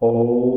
Oh.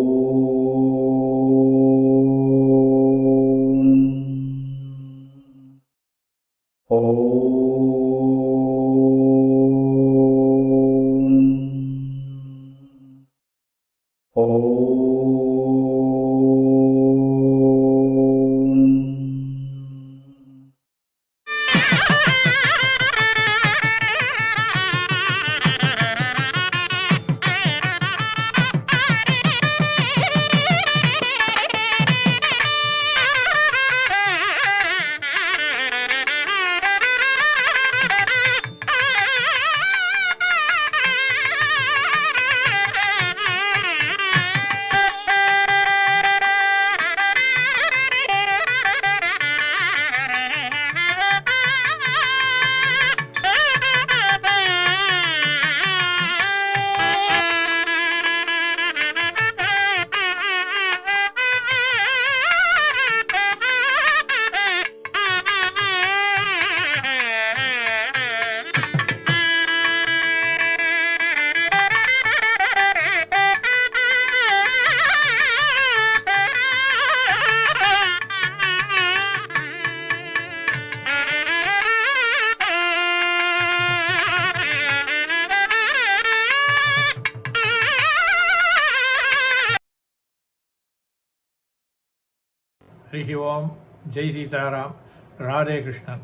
Hari ஓம். ஜெய் சீதாராம். ராதே கிருஷ்ணன்.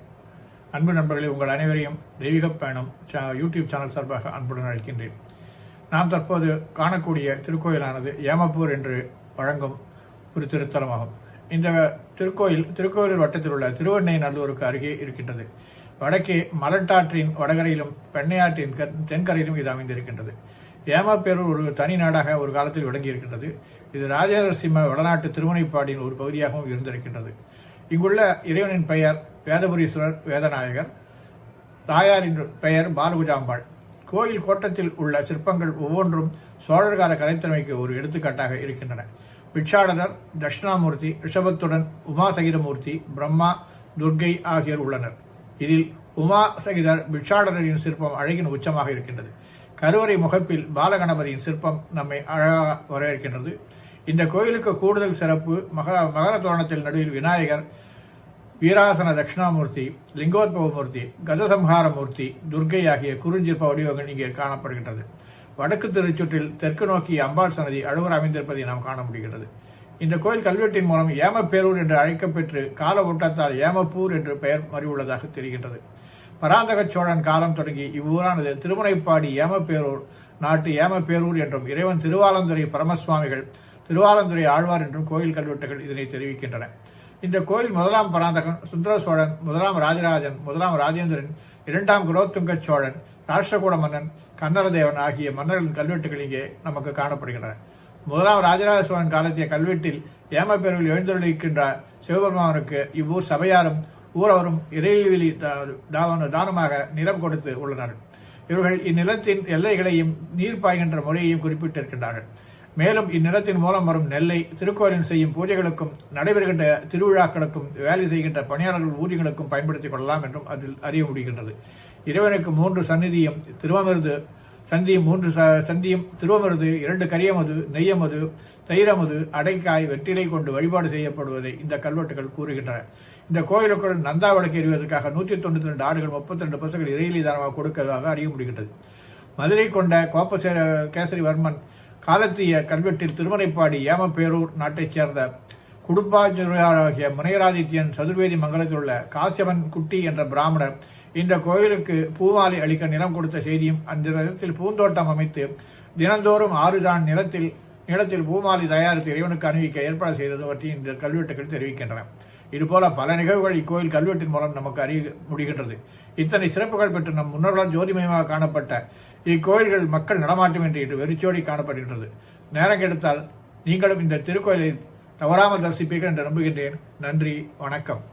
அன்பு நண்பர்களே உங்கள் அனைவரையும் தெய்வீக பயணம் சா- யூடியூப் சேனல் சார்பாக அன்புடன் அழைக்கின்றேன். நாம் தற்போது காணக்கூடிய திருக்கோயிலானது ஏமப்பூர் என்று வழங்கும் ஒரு திருத்தலமாகும். இந்த திருக்கோயில் திருக்கோயில் வட்டத்தில் உள்ள திருவெண்ணை நல்லூருக்கு அருகே இருக்கின்றது. வடக்கே மலட்டாற்றின் வடகரையிலும் பெண்ணையாற்றின் க- தென்கரையிலும் இது அமைந்திருக்கின்றது. ஏமாப்பேரூர் ஒரு தனி நாடாக ஒரு காலத்தில் விளங்கியிருக்கின்றது. இது ராஜேந்திர சிம்ம வடநாட்டு திருமணைப்பாடியின் ஒரு பகுதியாகவும் இருந்திருக்கின்றது. இங்குள்ள இறைவனின் பெயர் வேதபுரீஸ்வரர் வேதநாயகர். தாயாரின் பெயர் பாலகுஜாம்பாள். கோயில் கோட்டத்தில் உள்ள சிற்பங்கள் ஒவ்வொன்றும் சோழர் கால கலைத்திறமைக்கு ஒரு எடுத்துக்காட்டாக இருக்கின்றன. பிட்சாடனர் தட்சிணாமூர்த்தி ரிஷபத்துடன் உமா சகிதமூர்த்தி பிரம்மா துர்க்கை ஆகியோர் உள்ளனர். இதில் உமா சகிதர் பிட்சாடனரின் சிற்பம் அழகின் உச்சமாக இருக்கின்றது. கருவறை முகப்பில் பாலகணபதியின் சிற்பம் நம்மை அழகாக வரவேற்கின்றது. இந்த கோயிலுக்கு கூடுதல் சிறப்பு மக மகர தோரணத்தில் நடுவில் விநாயகர் வீராசன தட்சிணாமூர்த்தி லிங்கோத்பவமூர்த்தி கதசம்ஹாரமூர்த்தி துர்க்கை ஆகிய குறுஞ்சிற்ப வடிவங்கள் இங்கே காணப்படுகின்றது. வடக்கு திருச்சுற்றில் தெற்கு நோக்கி அம்பாள் சன்னதி அழுவர் அமைந்திருப்பதை நாம் காண முடிகிறது இந்த கோயில் கல்வெட்டின் மூலம் ஏமப்பேரூர் என்று அழைக்கப்பெற்று கால ஓட்டத்தால் ஏமப்பூர் என்று பெயர் மறிவுள்ளதாக தெரிகின்றது. பராந்தக சோழன் காலம் தொடங்கி இவ்வூரானது திருமுனைப்பாடி ஏமப்பேரூர் நாட்டு ஏமப்பேரூர் என்றும் இறைவன் திருவாலந்துறை பரமசுவாமிகள் திருவாலந்துறை ஆழ்வார் என்றும் கோயில் கல்வெட்டுகள் இதனை தெரிவிக்கின்றன. இந்த கோயில் முதலாம் பராந்தகன் சுந்தர சோழன் முதலாம் ராஜராஜன் முதலாம் ராஜேந்திரன் இரண்டாம் குலோத்துங்க சோழன் ராஷ்டிரகூட மன்னன் கன்னரதேவன் ஆகிய மன்னர்களின் கல்வெட்டுகள் இங்கே நமக்கு காணப்படுகின்றன. முதலாம் ராஜராஜ சோழன் காலத்திய கல்வெட்டில் ஏமப்பேருவில் எழுந்தருளிருக்கின்ற சிவபெருமானுக்கு இவ்வூர் சபையாரும் ஊரவரும் இறைவெளி தானமாக நிலம் கொடுத்து உள்ளனர். இவர்கள் இந்நிலத்தின் எல்லைகளையும் நீர் பாய்கின்ற முறையையும் குறிப்பிட்டிருக்கின்றார்கள். மேலும் இந்நிலத்தின் மூலம் வரும் நெல்லை திருக்கோயிலில் செய்யும் பூஜைகளுக்கும் நடைபெறுகின்ற திருவிழாக்களுக்கும் வேலை செய்கின்ற பணியாளர்கள் ஊதியங்களுக்கும் பயன்படுத்திக் கொள்ளலாம் என்றும் அதில் அறிய முடிகின்றது. இறைவனுக்கு மூன்று சந்நிதியும் திருவமிருது சந்தியும் மூன்று ச- சந்தியும் திருவமருது இரண்டு கரியமது நெய்யமது தைரமது அடைக்காய் வெற்றிலை கொண்டு வழிபாடு செய்யப்படுவதை இந்த கல்வெட்டுகள் கூறுகின்றன. இந்த கோயிலுக்குள் நந்தா விளக்கு எறிவதற்காக நூற்றி தொண்ணூத்தி ரெண்டு ஆடுகள் முப்பத்தி ரெண்டு பசுகள் இறையிலி தானமாக கொடுக்கிறதாக அறிய முடிகின்றது. மதுரை கொண்ட கோப்பசேர கேசரிவர்மன் காலத்திய கல்வெட்டில் திருமலைப்பாடி ஏமப்பேரூர் நாட்டைச் சேர்ந்த குடும்பாஜாகிய முனையராதித்யன் சதுர்வேதி மங்கலத்தில் உள்ள காசியவன் குட்டி என்ற பிராமணர் இந்த கோயிலுக்கு பூமாலை அளிக்க நிலம் கொடுத்த செய்தியும் அந்த நிலத்தில் பூந்தோட்டம் அமைத்து தினந்தோறும் ஆறு தான் நிலத்தில் நிலத்தில் பூமாலை தயாரித்து இறைவனுக்கு அணிவிக்க ஏற்பாடு செய்தது பற்றி இந்த கல்வெட்டுகள் தெரிவிக்கின்றன. இதுபோல பல நிகழ்வுகள் இக்கோயில் கல்வெட்டின் மூலம் நமக்கு அறிய முடிகின்றது. இத்தனை சிறப்புகள் பெற்று நம் முன்னோர்களால் ஜோதிமயமாக காணப்பட்ட இக்கோயில்கள் மக்கள் நடமாட்டம் என்று இன்று வெறிச்சோடி காணப்படுகின்றது. நேரம் கெடுத்தால் நீங்களும் இந்த திருக்கோயிலை தவறாமல் தரிசிப்பீர்கள் என்று நம்புகின்றேன். நன்றி வணக்கம்.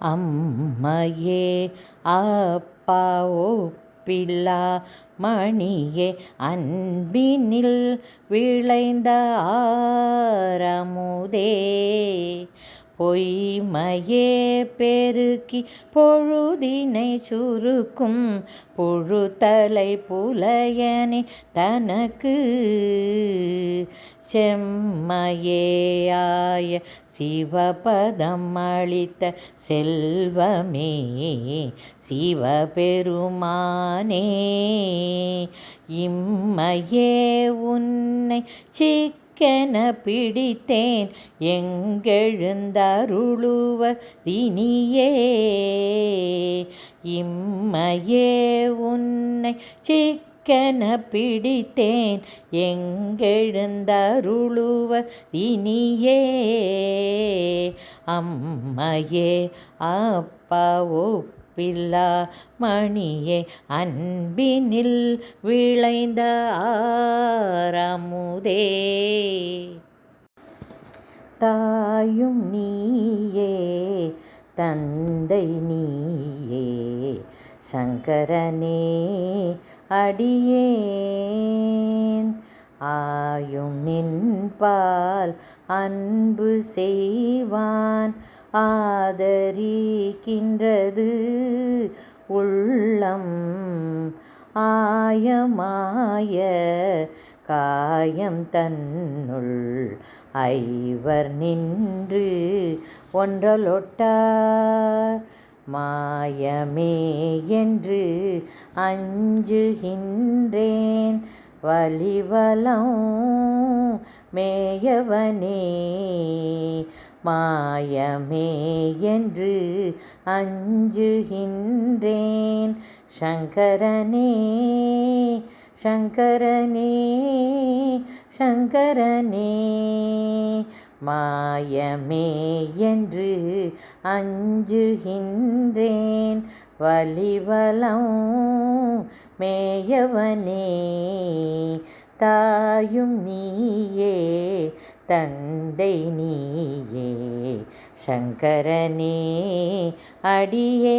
அம்மையே அப்பா ஒப்பில்லா மணியே அன்பினில் விளைந்த ஆரமுதே. பொய்மையே பெருக்கி பொழுதினை சுருக்கும் புழுத்தலை புலையனே தனக்கு. செம்மையேயாய சிவபதம் அளித்த செல்வமே சிவபெருமானே இம்மையே உன்னை எனக்கென பிடித்தேன். எங்கெழுந்தருளுவ தினியே. இம்மையே உன்னை சிக்கென பிடித்தேன். எங்கெழுந்தருளுவ தினியே. அம்மையே அப்பா ஒப்பில்லா மணியே அன்பினில் விளைந்த ஆரமுதே. தாயும் நீயே தந்தை நீயே சங்கரனே அடியேன். ஆயும் நின்பால் அன்பு செய்வான் ஆதரிக்கின்றது. உள்ளம் ஆயமாய காயம் தன்னுள் ஐவர் நின்று ஒன்றலொட்டார் மாயமே என்று அஞ்சுகின்றேன். வலிவலம் மேயவனே மாயமே என்று அஞ்சுகின்றேன். சங்கரனே சங்கரனே சங்கரனே மாயமே என்று அஞ்சுகின்றேன். வலிவலம் மேயவனே தாயும் நீயே தந்தை நீயே சங்கரனே அடியே